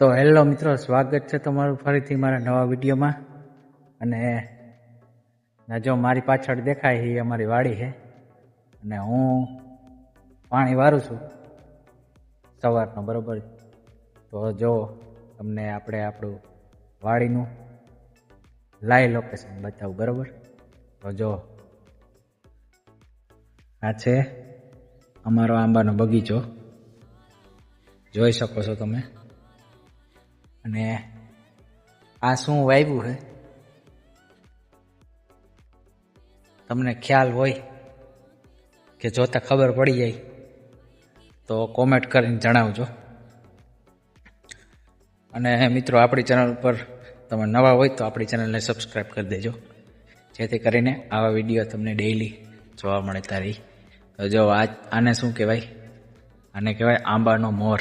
તો હેલો મિત્રો, સ્વાગત છે તમારું ફરીથી મારા નવા વિડીયોમાં. અને જો મારી પાછળ દેખાય એ અમારી વાડી છે. અને હું પાણી વારું છું સવારનો, બરાબર? તો જો તમને આપણે આપણું વાડીનું લાઈવ લોકેશન બતાવું, બરાબર? તો જો આ છે અમારો આંબાનો બગીચો. જોઈ શકો છો તમે. અને આ શું વાવ્યું છે તમને ખ્યાલ હોય કે જોતા ખબર પડી જાય, તો કોમેન્ટ કરીને જણાવજો. અને મિત્રો, આપણી ચેનલ ઉપર તમે નવા હોય તો આપણી ચેનલને સબસ્ક્રાઈબ કરી દેજો. જેથી કરીને આવા વીડિયો તમને ડેઈલી જોવા મળે તારી તો જો આ આને શું કહેવાય? આને કહેવાય આંબાનો મોર.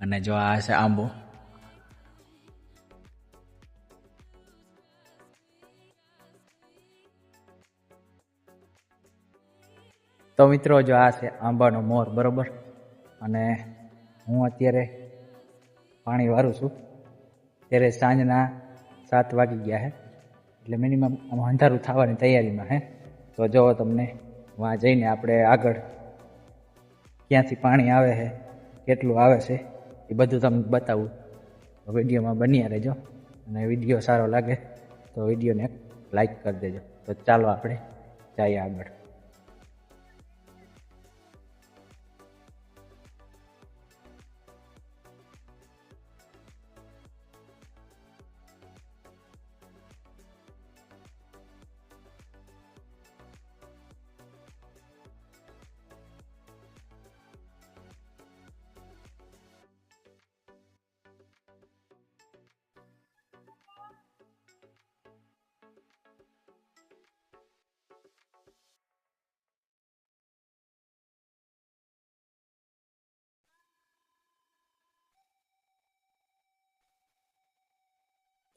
અને જો આ છે આંબો. તો મિત્રો, જો આ છે આંબાનો મોર, બરોબર? અને હું અત્યારે પાણી વારું છું. ત્યારે સાંજના સાત વાગી ગયા હે. એટલે મિનિમમ આમ અંધારું થવાની તૈયારીમાં હે. તો જો તમને વાં જઈને આપણે આગળ ક્યાંથી પાણી આવે છે કેટલું આવે છે, એ બધું તમને બતાવું. વિડીયોમાં બન્યા રહેજો. અને વીડિયો સારો લાગે તો વિડીયોને લાઈક કરી દેજો. તો ચાલો આપણે જઈએ આગળ.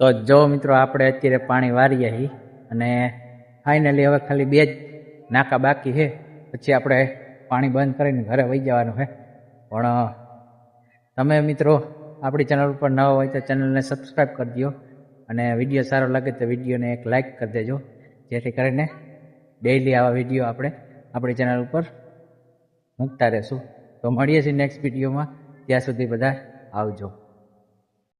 તો જો મિત્રો આપણે અત્યારે પાણી વારીએ છીએ અને ફાઇનલી હવે ખાલી બે જ નાકા બાકી છે પછી આપણે પાણી બંધ કરીને ઘરે વહી જવાનું છે પણ તમે મિત્રો આપણી ચેનલ ઉપર નવા હોય તો ચેનલને સબસ્ક્રાઈબ કરી દો અને વીડિયો સારો લાગે તો વિડીયોને એક લાઈક કરી દેજો, જેથી કરીને ડેઈલી આવા વીડિયો આપણે આપણી ચેનલ ઉપર મૂકતા રહેશું. તો મળીએ છીએ નેક્સ્ટ વિડીયોમાં ત્યાં સુધી બધા આવજો.